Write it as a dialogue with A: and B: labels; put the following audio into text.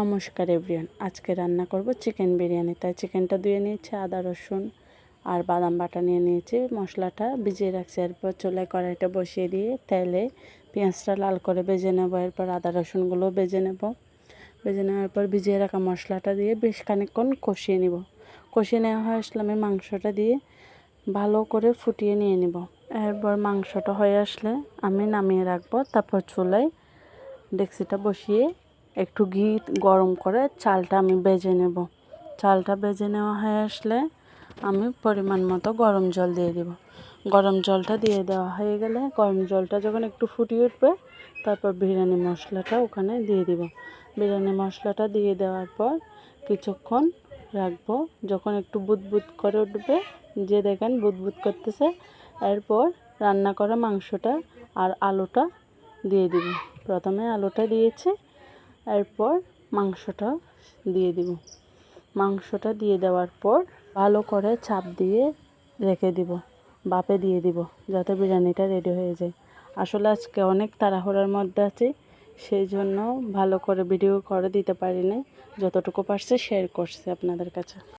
A: নমস্কার এভরিয়ান আজকে রান্না করব চিকেন বিরিয়ানি। তাই চিকেনটা ধুয়ে নিয়েছি, আদা, রসুন আর বাদাম বাটা নিয়ে নিয়েছি। মশলাটা ভিজিয়ে রাখছি। এরপর চুলায় কড়াইটা বসিয়ে দিয়ে তেলে পেঁয়াজটা লাল করে বেজে নেব। এরপর আদা রসুনগুলো বেজে নেব। বেজে নেওয়ার পর ভিজিয়ে রাখা মশলাটা দিয়ে বেশ খানিকক্ষণ কষিয়ে নিব। কষিয়ে নেওয়া হয় আসলে আমি মাংসটা দিয়ে ভালো করে ফুটিয়ে নিয়ে নিব। এরপর মাংসটা হয়ে আসলে আমি নামিয়ে রাখব। তারপর চুলায় ডেক্সিটা বসিয়ে একটু ঘি গরম করে চালটা আমি বেজে নেব। চালটা বেজে নেওয়া হয়ে আসলে আমি পরিমাণ মতো গরম জল দিয়ে দেব। গরম জলটা দিয়ে দেওয়া হয়ে গেলে গরম জলটা যখন একটু ফুটিয়ে উঠবে, তারপর বিরিয়ানি মশলাটা ওখানে দিয়ে দিব। বিরিয়ানি মশলাটা দিয়ে দেওয়ার পর কিছুক্ষণ রাখব। যখন একটু বুদবুদ করে উঠবে, যে দেখেন বুদবুদ করতেছে, এরপর রান্না করা মাংসটা আর আলুটা দিয়ে দিব। প্রথমে আলুটা দিয়েছি এরপর মাংসটা দিয়ে দিব। মাংসটা দিয়ে দেওয়ার পর ভালো করে চাপ দিয়ে রেখে দিব, বাপে দিয়ে দিব, যাতে বিরিয়ানিটা রেডি হয়ে যায়। আসলে আজকে অনেক তাড়াহুড়ার মধ্যে আছি, সেই জন্য ভালো করে ভিডিও করে দিতে পারিনি। যতটুকু পারছে শেয়ার করছি আপনাদের কাছে।